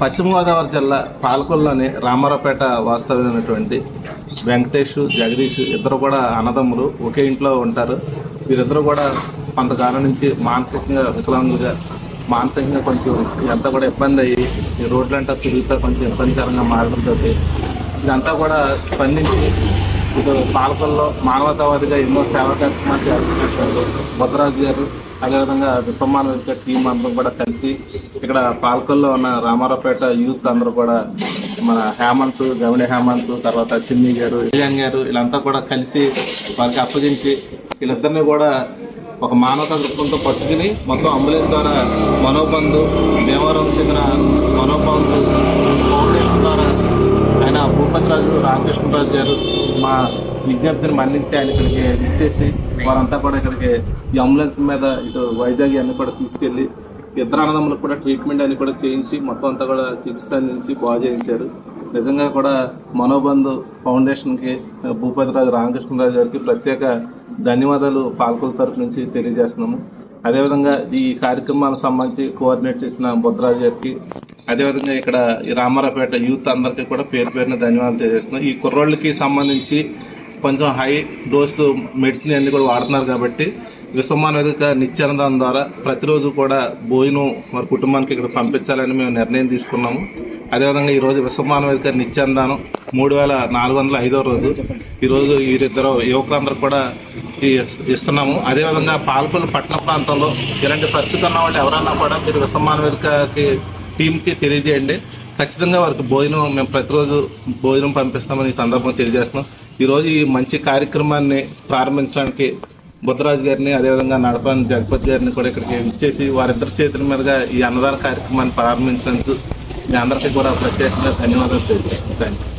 పశ్చిమ గోదావరి జిల్లా పాలకొల్లోని రామారావుపేట వాస్తవ్యమైనటువంటి వెంకటేష్ జగదీష్ ఇద్దరు కూడా అన్నదమ్ములు ఒకే ఇంట్లో ఉంటారు. వీరిద్దరు కూడా కొంతకాలం నుంచి మానసికంగా వికలాంగులుగా మానసికంగా కొంచెం ఎంత కూడా ఇబ్బంది అయ్యి ఈ రోడ్లంతా తిరుగుతా కొంచెం ఇబ్బందికరంగా మారడంతో ఇదంతా కూడా స్పందించి ఇటు పాలకొల్లో మానవతావాదిగా ఎన్నో సేవా కార్యక్రమాలు చేస్తున్నారు భద్రాజు గారు అదేవిధంగా విశ్వమాన వేదిక టీం అందరం కూడా కలిసి ఇక్కడ పాలకొల్లో ఉన్న రామారావుపేట యూత్ అందరూ కూడా మన హేమంత్ గవిని హేమంత్ తర్వాత చిన్ని గారు విజయన్ గారు వీళ్ళంతా కూడా కలిసి వారికి అప్పగించి వీళ్ళిద్దరిని కూడా ఒక మానవత దృక్పథంతో పట్టుకుని మొత్తం అంబులెన్స్ ద్వారా మనోబంధు భీమవరం చెందిన మనోబంధు ఆయన రామకృష్ణరాజు గారు మా విజ్ఞప్తిని మన్నించి ఆయన ఇక్కడికి ఇచ్చేసి వారంతా కూడా ఇక్కడికి ఈ అంబులెన్స్ మీద ఇటు వైజాగ్ అన్ని కూడా తీసుకెళ్ళి ఇద్దరు అన్నదమ్ములకు కూడా ట్రీట్మెంట్ అన్ని కూడా చేయించి మొత్తం అంతా కూడా చికిత్స అందించి బాగు చేయించారు. నిజంగా కూడా మనోబంధు ఫౌండేషన్కి భూపతిరాజు రామకృష్ణరాజు గారికి ప్రత్యేక ధన్యవాదాలు పాలకుల తరఫు నుంచి తెలియజేస్తున్నాము. అదేవిధంగా ఈ కార్యక్రమాలకు సంబంధించి కోఆర్డినేట్ చేసిన బుద్ధరాజు గారికి అదేవిధంగా ఇక్కడ ఈ రామారాపేట యూత్ అందరికీ కూడా పేరు పేరున ధన్యవాదాలు తెలియజేస్తున్నాం. ఈ కుర్రోళ్ళకి సంబంధించి కొంచెం హై డోస్ మెడిసిన్ అన్ని కూడా వాడుతున్నారు కాబట్టి విశ్వమాన వేదిక నిత్యానందం ద్వారా ప్రతిరోజు కూడా భోజనం మరి కుటుంబానికి ఇక్కడ పంపించాలని మేము నిర్ణయం తీసుకున్నాము. అదేవిధంగా ఈరోజు రోజు విశ్వమాన వేదిక నిత్యానందం మూడు వేల నాలుగు వందల ఐదో రోజు. ఈరోజు వీరిద్దరు యువకులందరూ కూడా ఇస్తున్నాము. అదేవిధంగా పాల్పల్లి పట్టణ ప్రాంతంలో ఇలాంటి పరిస్థితి ఉన్న వాళ్ళు ఎవరన్నా కూడా మీరు విశ్వమాన టీంకి తెలియజేయండి. ఖచ్చితంగా వారికి భోజనం మేము ప్రతిరోజు భోజనం పంపిస్తామని ఈ సందర్భంగా తెలియజేస్తున్నాం. ఈరోజు ఈ మంచి కార్యక్రమాన్ని ప్రారంభించడానికి బుద్ధరాజు గారిని అదేవిధంగా నడపని జగపతి గారిని కూడా ఇక్కడికి ఇచ్చేసి వారిద్దరి చేతుల మీదుగా ఈ అన్నదాన కార్యక్రమాన్ని ప్రారంభించినందుకు మీ అందరికీ కూడా ప్రత్యేకంగా ధన్యవాదాలు తెలియజేస్తాను థ్యాంక్ యూ